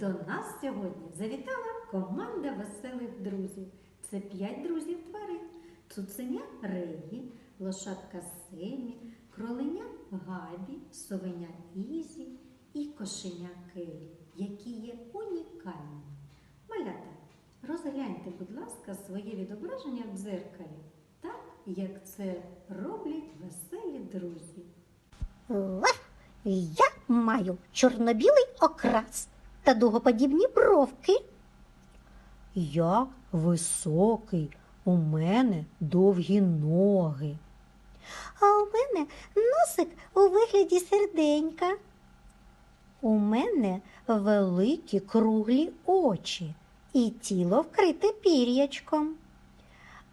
До нас сьогодні завітала команда веселих друзів. Це п'ять друзів тварин. Цуценя Регі, лошадка Семі, кроленя Габі, совеня Ізі і кошеня Келі, які є унікальними. Малята, розгляньте, будь ласка, своє відображення в дзеркалі, так як це роблять веселі друзі. Я маю чорно-білий окрас та дугоподібні бровки. Я високий, у мене довгі ноги. А у мене носик у вигляді серденька. У мене великі круглі очі і тіло вкрите пір'ячком.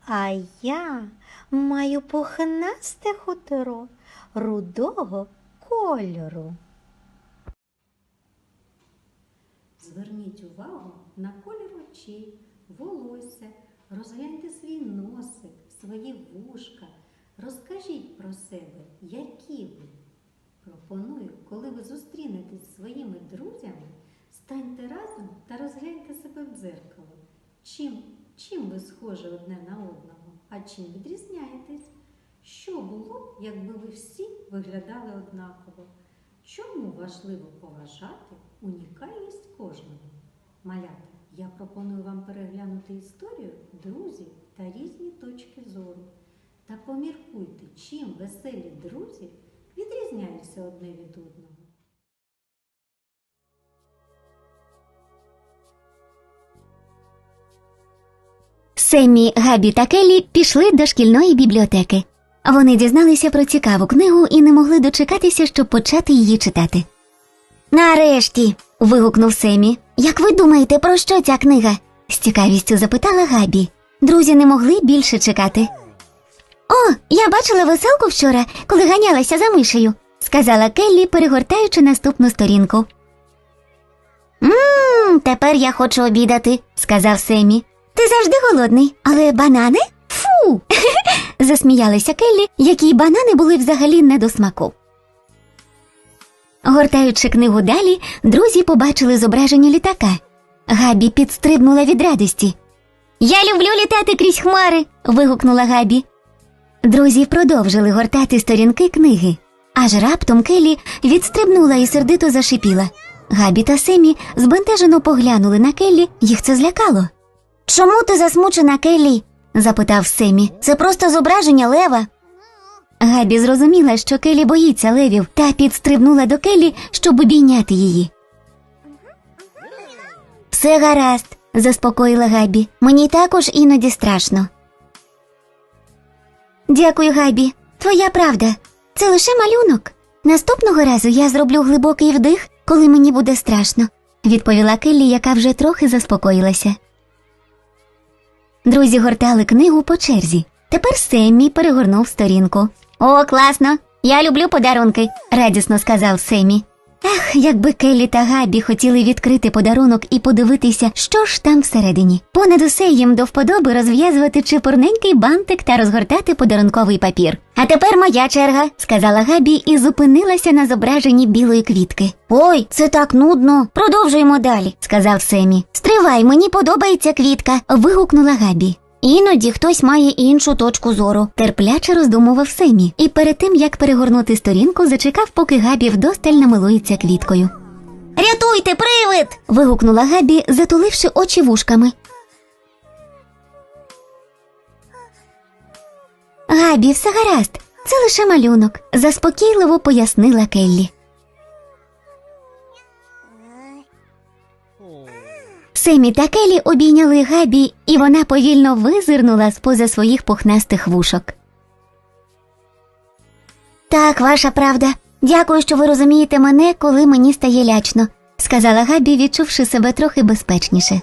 А я маю пухнасте хутро рудого кольору. Зверніть увагу на колір очей, волосся, розгляньте свій носик, свої вушка. Розкажіть про себе, які ви. Пропоную, коли ви зустрінетесь зі своїми друзями, станьте разом та розгляньте себе в дзеркало. Чим, чим ви схожі одне на одного, а чим відрізняєтесь? Що було, якби ви всі виглядали однаково? Чому важливо поважати унікальність кожного? Малята, я пропоную вам переглянути історію друзів та різні точки зору. Та поміркуйте, чим веселі друзі відрізняються одне від одного. Семі, Габі та Келлі пішли до шкільної бібліотеки. Вони дізналися про цікаву книгу і не могли дочекатися, щоб почати її читати. Нарешті. вигукнув Семі. Як ви думаєте, про що ця книга? з цікавістю запитала Габі. Друзі не могли більше чекати. О, я бачила веселку вчора, коли ганялася за мишею, сказала Келлі, перегортаючи наступну сторінку. Мм, тепер я хочу обідати, сказав Семі. Ти завжди голодний, але банани? Фу. Засміялися Келлі, які банани були взагалі не до смаку. Гортаючи книгу далі, друзі побачили зображення літака. Габі підстрибнула від радості. Я люблю літати крізь хмари. вигукнула Габі. Друзі продовжили гортати сторінки книги, аж раптом Келі відстрибнула і сердито зашипіла. Габі та Семі збентежено поглянули на Келлі, їх це злякало. Чому ти засмучена, Келлі? Запитав Семі. Це просто зображення лева. Габі зрозуміла, що Келі боїться левів, та підстрибнула до Келі, щоб обійняти її. Все гаразд, заспокоїла Габі. Мені також іноді страшно. Дякую, Габі. Твоя правда. Це лише малюнок. Наступного разу я зроблю глибокий вдих, коли мені буде страшно, відповіла Келлі, яка вже трохи заспокоїлася. Друзі гортали книгу по черзі. Тепер Семмі перегорнув сторінку. О, класно! Я люблю подарунки, радісно сказав Семі. Ех, якби Келлі та Габі хотіли відкрити подарунок і подивитися, що ж там всередині. Понад усе їм до вподоби розв'язувати чепурненький бантик та розгортати подарунковий папір. А тепер моя черга, сказала Габі і зупинилася на зображенні білої квітки. Ой, це так нудно. Продовжуємо далі, сказав Семі. Стривай, мені подобається квітка. вигукнула Габі. Іноді хтось має іншу точку зору, терпляче роздумував Семі, і перед тим як перегорнути сторінку, зачекав, поки Габі вдосталь намилується квіткою. Рятуйте, привид. вигукнула Габі, затуливши очі вушками. Габі, все гаразд, це лише малюнок, заспокійливо пояснила Келлі. Семі та Келі обійняли Габі, і вона повільно визирнула з поза своїх пухнастих вушок. Так, ваша правда. Дякую, що ви розумієте мене, коли мені стає лячно. сказала Габі, відчувши себе трохи безпечніше.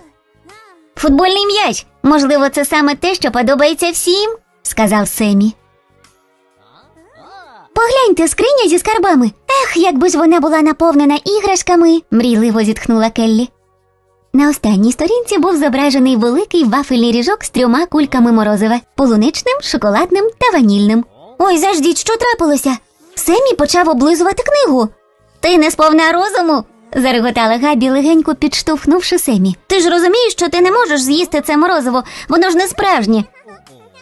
Футбольний м'яч. Можливо, це саме те, що подобається всім, сказав Семі. Погляньте, скриня зі скарбами. Ех, якби ж вона була наповнена іграшками, мрійливо зітхнула Келлі. На останній сторінці був зображений великий вафельний ріжок з трьома кульками морозива полуничним, шоколадним та ванільним. Ой, заждіть, що трапилося? Семі почав облизувати книгу. Ти не сповна розуму. зареготала Габі, легенько підштовхнувши Семі. Ти ж розумієш, що ти не можеш з'їсти це морозиво, воно ж не справжнє.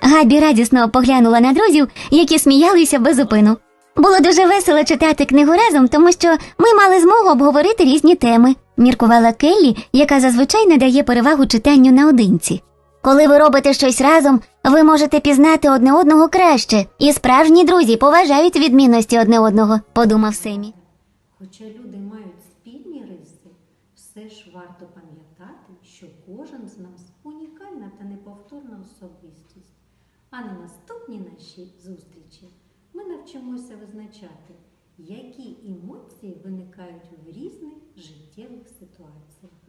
Габі радісно поглянула на друзів, які сміялися без зупину. Було дуже весело читати книгу разом, тому що ми мали змогу обговорити різні теми, міркувала Келлі, яка зазвичай не дає перевагу читанню наодинці. Коли ви робите щось разом, ви можете пізнати одне одного краще, і справжні друзі поважають відмінності одне одного, подумав Семі. Хоча люди мають спільні риси, все ж варто пам'ятати, що кожен з нас унікальна та неповторна особистість. А на наступній нашій зустрічі ми навчимося визначати, які емоції виникають в різних життєвих ситуаціях.